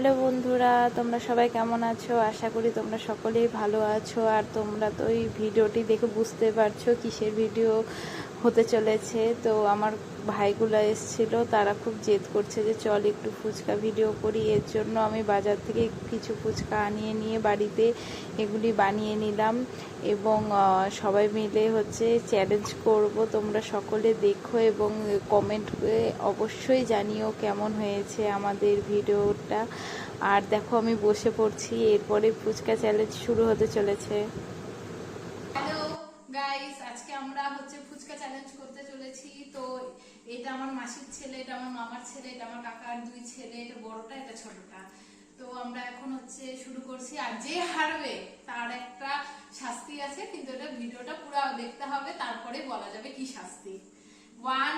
Hello বন্ধুরা, তোমরা সবাই কেমন আছো? আশা করি তোমরা সকলেই ভালো আছো। আর তোমরা তো ওই ভিডিওটি দেখে বুঝতে পারছ কিসের ভিডিও। হতে চলেছে। তো আমার ভাইগুলো এসছিল, তারা খুব জেদ করছে যে চল একটু ফুচকা ভিডিও করি। এর জন্য আমি বাজার থেকে কিছু ফুচকা আনিয়ে নিয়ে বাড়িতে এগুলি বানিয়ে নিলাম এবং সবাই মিলে হচ্ছে চ্যালেঞ্জ করব। তোমরা সকলে দেখো এবং কমেন্ট অবশ্যই জানিও কেমন হয়েছে আমাদের ভিডিওটা। আর দেখো আমি বসে পড়ছি, এরপরে ফুচকা চ্যালেঞ্জ শুরু হতে চলেছে। গাইস আজকে আমরা হচ্ছে ফুচকা চ্যালেঞ্জ করতে চলেছি। তো এটা আমার মাসির ছেলে, এটা আমার মামার ছেলে, এটা আমার কাকার দুই ছেলে, এটা বড়টা, এটা ছোটটা। তো আমরা এখন হচ্ছে শুরু করছি। আর যে হারবে, তার একটা শাস্তি আছে, কিন্তু এটা ভিডিওটা পুরো দেখতে হবে, তারপরে বলা যাবে কি শাস্তি। One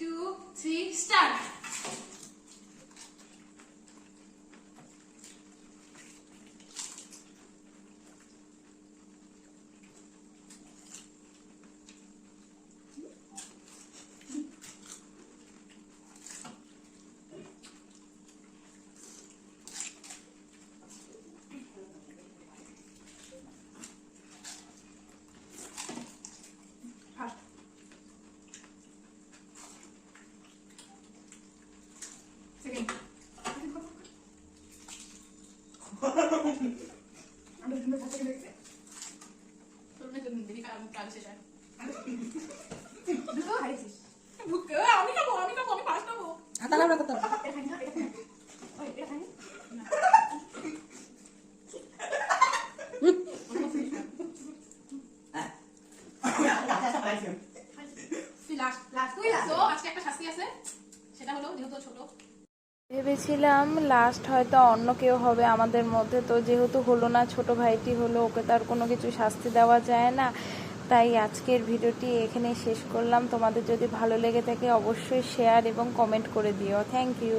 two three start second তোর মেয়ে জন্য দিদি কাল কাল শেষ হয় বুকে আমি খাব আমি খাব আমি পাঁচ খাব হাতা লাউড়া করতে হবে। এটা খাই না এটা খাই ওই এটা খাই তুই লাস্ট লাস্ট তুই লাস্ট আজকে একটা শাস্তি আছে সেটা হলো যেহেতু ছোট ভেবেছিলাম লাস্ট হয়তো অন্য কেউ হবে আমাদের মধ্যে। তো যেহেতু হলো না, ছোট ভাইটি হলো, ওকে তো আর কোনো কিছু শাস্তি দেওয়া যায় না। তাই আজকের ভিডিওটি এখানে শেষ করলাম। তোমাদের যদি ভালো লেগে থাকে অবশ্যই শেয়ার এবং কমেন্ট করে দিও। Thank you